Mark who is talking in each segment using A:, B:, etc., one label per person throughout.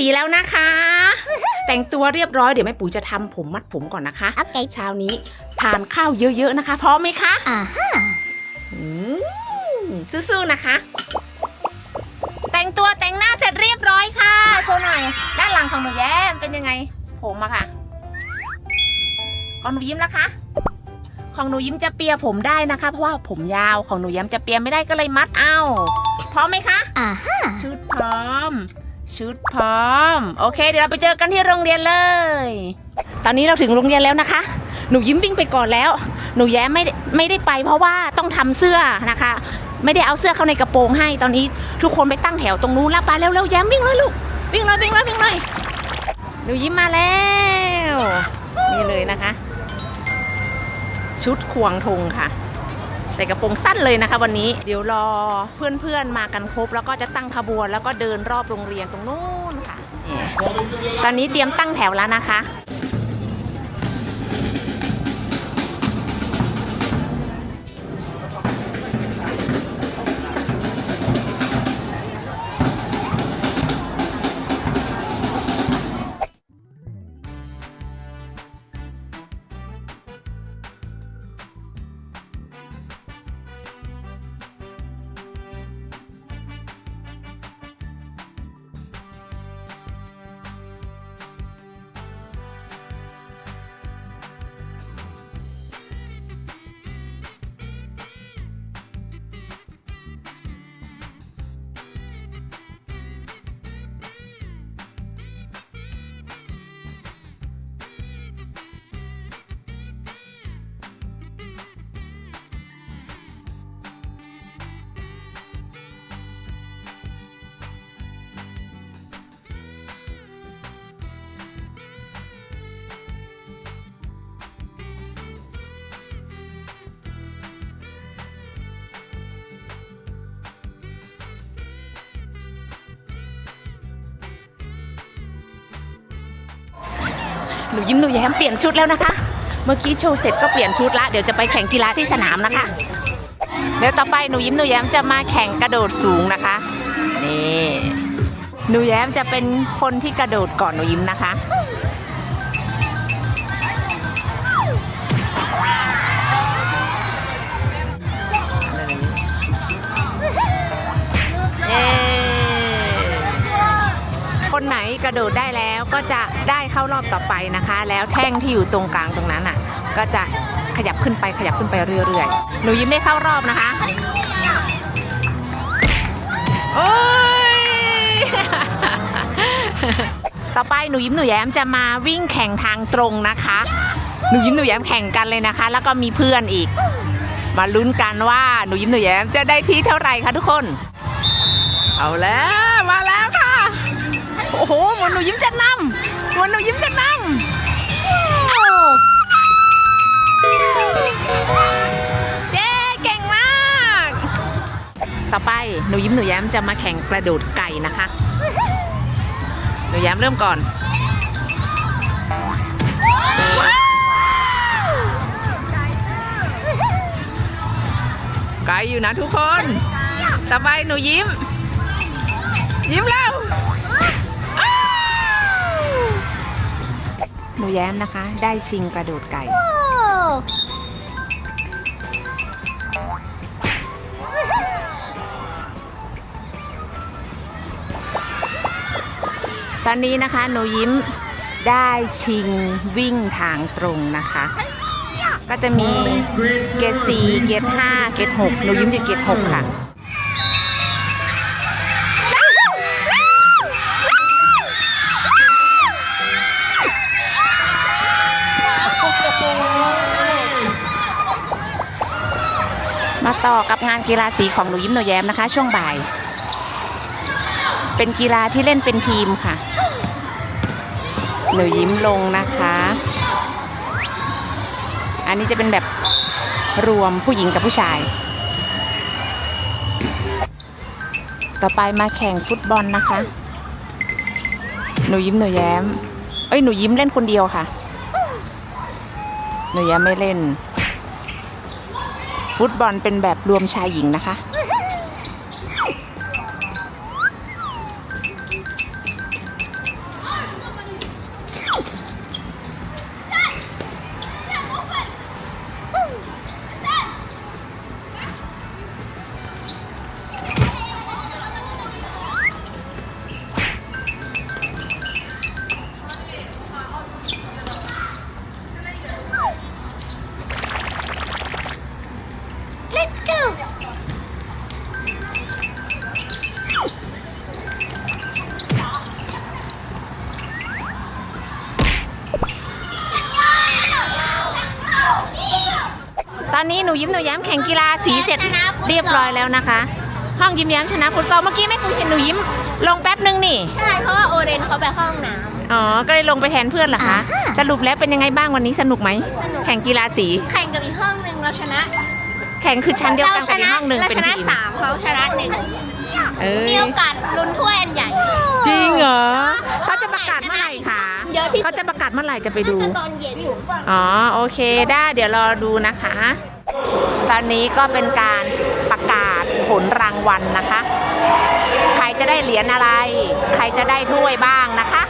A: สีแล้วนะคะ แต่งตัวเรียบร้อยเดี๋ยวแม่ปุ๋ยจะทำผมมัดผมก่อนนะคะ
B: โอเค
A: เช้านี้ทานข้าวเยอะๆนะคะพร้อมไหมคะ
B: อ่าฮะ
A: อืมสู้ๆนะคะ แต่งตัวแต่งหน้าเสร็จเรียบร้อยค่ะโชว์หน่อยด้านหลังของหนูแย้มเป็นยังไง ผมอะค่ะ ของหนูยิ้มนะคะ ของหนูยิ้มจะเปียผมได้นะคะ เพราะว่าผมยาวของหนูแย้มจะเปียไม่ได้ก็เลยมัดเอาพร้อมไหมคะ
B: อ่าฮะ
A: ชุดพร้อม ชุดพร้อม โอเค เดี๋ยวเราไปเจอกันที่โรงเรียนเลย ตอนนี้เราถึงโรงเรียนแล้วนะคะ หนูยิ้มวิ่งไปก่อนแล้ว หนูแย้มไม่ไม่ได้ไปเพราะว่าต้องทำเสื้อนะคะ ไม่ได้เอาเสื้อเข้าในกระโปรงให้ ตอนนี้ทุกคนไปตั้งแถวตรงนู้นแล้วไปเร็วๆแย้มวิ่งเลยลูก วิ่งเลยวิ่งเลยวิ่งเลย หนูยิ้มมาแล้ว นี่เลยนะคะ ชุดควงธงค่ะ ใส่กระโปรงสั้นเลยนะคะ วันนี้เดี๋ยวรอเพื่อนๆมากันครบ แล้วก็จะตั้งขบวนแล้วก็เดินรอบโรงเรียนตรงนู้นค่ะ ตอนนี้เตรียมตั้งแถวแล้วนะคะ หนูยิ้มหนูแย้มเปลี่ยนชุดแล้วนะคะ เมื่อกี้โชว์เสร็จก็เปลี่ยนชุดละเดี๋ยวจะไปแข่งกีฬาที่สนามนะคะเดี๋ยวต่อไปหนูยิ้มหนูแย้มจะมาแข่งกระโดดสูงนะคะนี่หนูแย้มจะเป็นคนที่กระโดดก่อนหนูยิ้มนะคะ ระโดดได้แล้วก็จะได้เข้ารอบต่อไปนะคะ แล้วแท่งที่อยู่ตรงกลางตรงนั้นอะ ก็จะขยับขึ้นไปขยับขึ้นไปเรื่อยๆ หนูยิ้มได้เข้ารอบนะคะ โอ้ย ต่อไปหนูยิ้มหนูแย้มจะมาวิ่งแข่งทางตรงนะคะ หนูยิ้มหนูแย้มแข่งกันเลยนะคะ แล้วก็มีเพื่อนอีก มาลุ้นกันว่าหนูยิ้มหนูแย้มจะได้ที่เท่าไหร่คะทุกคน เอาแล้วมาแล้ว โอ้โหหมันหนูยิ้มจะนำหมันหนูยิ้มจะนำเย้เก่งมาก ต่อไปหนูยิ้มหนูแย้มจะมาแข่งกระโดดไก่นะคะ หนูแย้มเริ่มก่อนไกลอยู่นะทุกคน ต่อไปหนูยิ้ม ยิ้มแล้ว หนูแย้มนะคะ ได้ชิงกระโดดไก่ตอนนี้นะคะหนูยิ้มได้ชิงวิ่งทางตรงนะคะ ก็จะมีเกรดสี่เกรดห้าเกรดหกหนูยิ้มอยู่เกรดหกค่ะ มาต่อกับงานกีฬาสีของหนูยิ้มหนูแย้มนะคะ ช่วงบ่าย เป็นกีฬาที่เล่นเป็นทีมค่ะ หนูยิ้มลงนะคะ อันนี้จะเป็นแบบรวมผู้หญิงกับผู้ชาย ต่อไปมาแข่งฟุตบอลนะคะ หนูยิ้มหนูแย้ม เอ้ยหนูยิ้มเล่นคนเดียวค่ะ หนูแย้มไม่เล่น ฟุตบอลเป็นแบบรวมชายหญิงนะคะ นนี้หนูยิ้มหนูแย้มแข่งกีฬาสีเสร็จเรียบร้อยแล้วนะคะ ห้องยิ้มแย้มชนะฟุตซอลเมื่อกี้แม่ปุ๋ยเห็นหนูยิ้มลงแป๊บนึงนี่
B: ใช่เพราะว่าโอเรนเขาไปห้องน้
A: อ๋อ ก็เลยลงไปแทนเพื่อนเหรอคะ
B: อ่า
A: สรุปแล้วเป็นยังไงบ้างวันนี้สนุกไหม
B: สนุก
A: แข่งกีฬาสีำ
B: แข่งกับอีกห้องหนึ่งเราชนะ
A: แข่งคือชั้นเดียวกัน
B: เรา
A: กับอีกห้องหนึ่ง
B: เรา
A: เป็น
B: ชนะ
A: ทีม
B: สามเขาชนะหนึ่ง
A: เอ้ย
B: มีโอกาสลุ้นถ้วยอันใหญ่
A: จริงเหรอเขาจะประกาศเมื่อไหร่คะ
B: เยอะที่สุด
A: เขาจะประกาศเมื่อไหร่จะไปดู
B: น่าจะตอนเย็นอยู่
A: อ๋อ โอเค ได้ เดี๋ยวรอดูนะคะ ตอนนี้ก็เป็นการประกาศผลรางวัลนะคะ ใครจะได้เหรียญอะไร ใครจะได้ถ้วยบ้างนะคะ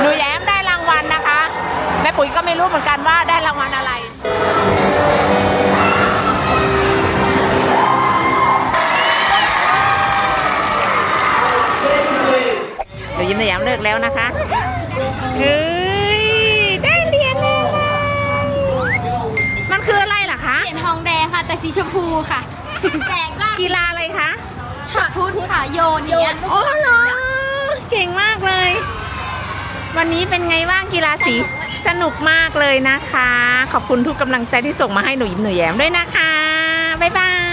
A: หนูแย้มได้รางวัลนะคะ แม่ปุ๋ยก็ไม่รู้เหมือนกันว่าได้รางวัลอะไรหนูยิ้มหนูแย้มเลิกแล้วนะคะ
B: สีชมพูค่ะแปลกมาก
A: กีฬาอะไรคะ
B: ช็อตพุทค่ะโยนอย่างเงี้ย
A: โอ้เหรอเก่งมากเลย วันนี้เป็นไงบ้างกีฬาสีสนุกมากเลยนะคะ ขอบคุณทุกกำลังใจที่ส่งมาให้หนูยิ้มหนูแย้มด้วยนะคะ บ๊ายบาย